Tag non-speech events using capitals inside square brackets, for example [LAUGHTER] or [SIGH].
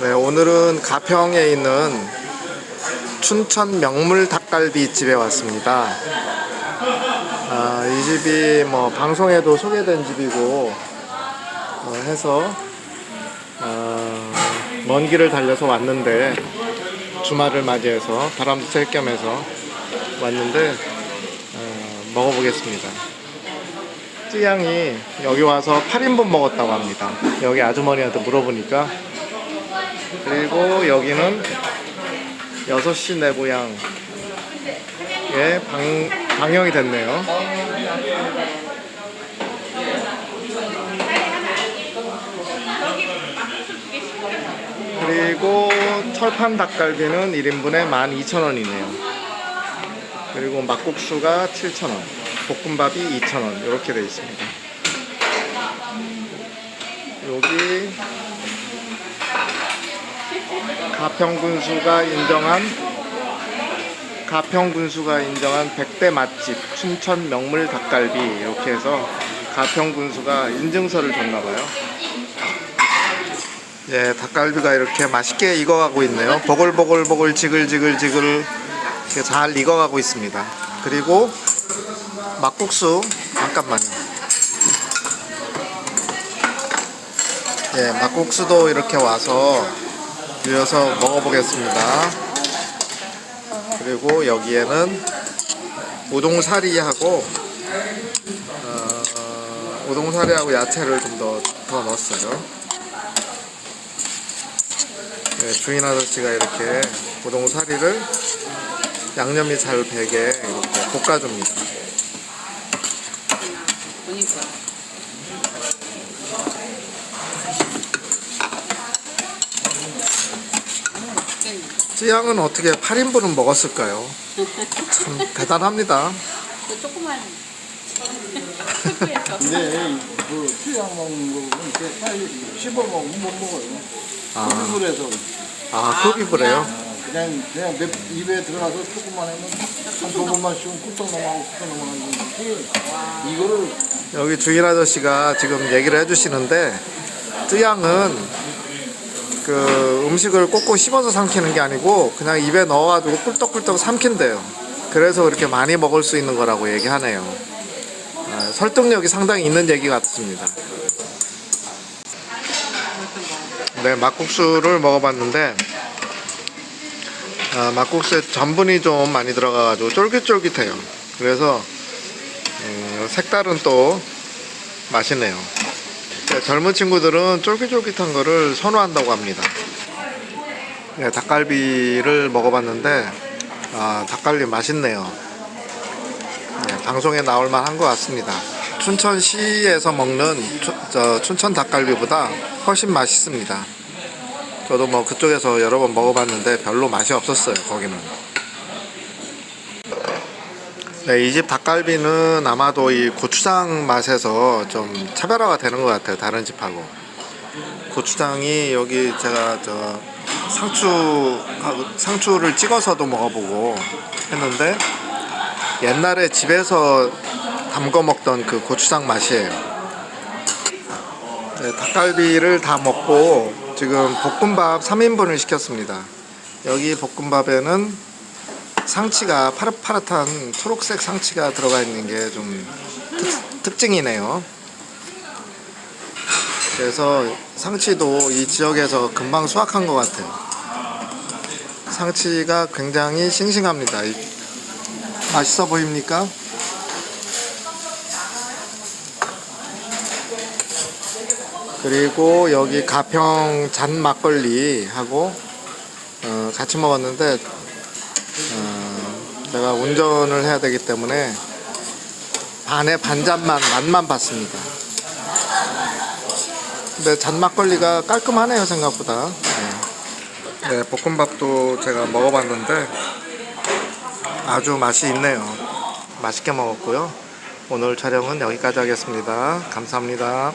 네, 오늘은 가평에 있는 춘천 명물 닭갈비 집에 왔습니다. 아, 이 집이 뭐 방송에도 소개된 집이고 어, 해서 어, 먼 길을 달려서 왔는데 주말을 맞이해서 바람도 쐴 겸해서 왔는데 어, 먹어보겠습니다. 찌양이 여기 와서 8인분 먹었다고 합니다. 여기 아주머니한테 물어보니까 그리고 여기는 6시 내고향 예, 방, 방영이 됐네요. 그리고 철판 닭갈비는 1인분에 12,000원이네요. 그리고 막국수가 7,000원, 볶음밥이 2,000원 이렇게 되어 있습니다. 여기 가평군수가 인정한 가평군수가 인정한 100대 맛집 춘천 명물 닭갈비 이렇게 해서 가평군수가 인증서를 줬나봐요. 예, 닭갈비가 이렇게 맛있게 익어가고 있네요. 보글보글보글 지글지글지글 이렇게 잘 익어가고 있습니다. 그리고 막국수 잠깐만요. 예, 막국수도 이렇게 와서 이어서 먹어보겠습니다. 그리고 여기에는 우동사리하고 어, 우동사리하고 야채를 좀 더 더 넣었어요. 네, 주인 아저씨가 이렇게 우동사리를 양념이 잘 배게 이렇게 볶아줍니다. 그러니까 찌양은 어떻게 8인분은 먹었을까요? 참 대단합니다. 그 조그만 [LAUGHS] 근데 그 수양 먹는 거 보면 이렇게 빨리 씹어 먹으면 못 먹어요. 아, 흡입을 해서 아 흡입을 해요? 그냥 그냥 내 입에 들어가서 조금만 하면 한두 번만 씹으면 꿀떡 넘어가고 꿀떡 넘어가는 거지. 이거를 여기 주인 아저씨가 지금 얘기를 해주시는데 쯔양은 그 음식을 꼭꼭 씹어서 삼키는 게 아니고 그냥 입에 넣어가지고 꿀떡꿀떡 삼킨대요. 그래서 그렇게 많이 먹을 수 있는 거라고 얘기하네요. 아, 설득력이 상당히 있는 얘기 같습니다. 네, 막국수를 먹어봤는데 아, 막국수에 전분이 좀 많이 들어가가지고 쫄깃쫄깃해요. 그래서 음, 색다른 또 맛이네요. 네, 젊은 친구들은 쫄깃쫄깃한 거를 선호한다고 합니다. 네, 닭갈비를 먹어봤는데 아, 닭갈비 맛있네요. 네, 방송에 나올 만한 것 같습니다. 춘천시에서 먹는 춘- 저 춘천 닭갈비보다 훨씬 맛있습니다. 저도 뭐 그쪽에서 여러 번 먹어봤는데 별로 맛이 없었어요. 거기는. 네, 이집 닭갈비는 아마도 이 고추장 맛에서 좀 차별화가 되는 것 같아요. 다른 집하고. 고추장이 여기 제가 저 상추 상추를 찍어서도 먹어보고 했는데 옛날에 집에서 담궈 먹던 그 고추장 맛이에요. 네, 닭갈비를 다 먹고 지금 볶음밥 3인분을 시켰습니다. 여기 볶음밥에는 상치가 파릇파릇한 초록색 상치가 들어가 있는 게 좀 특징이네요. 그래서 상치도 이 지역에서 금방 수확한 것 같아요. 상치가 굉장히 싱싱합니다. 이- 맛있어 보입니까? 그리고 여기 가평 잔 막걸리하고 어, 같이 먹었는데 어, 제가 운전을 해야 되기 때문에 반에 반 잔만 맛만 봤습니다. 근데 잔 막걸리가 깔끔하네요 생각보다. 네. 네, 볶음밥도 제가 먹어봤는데 아주 맛이 있네요. 맛있게 먹었고요. 오늘 촬영은 여기까지 하겠습니다. 감사합니다.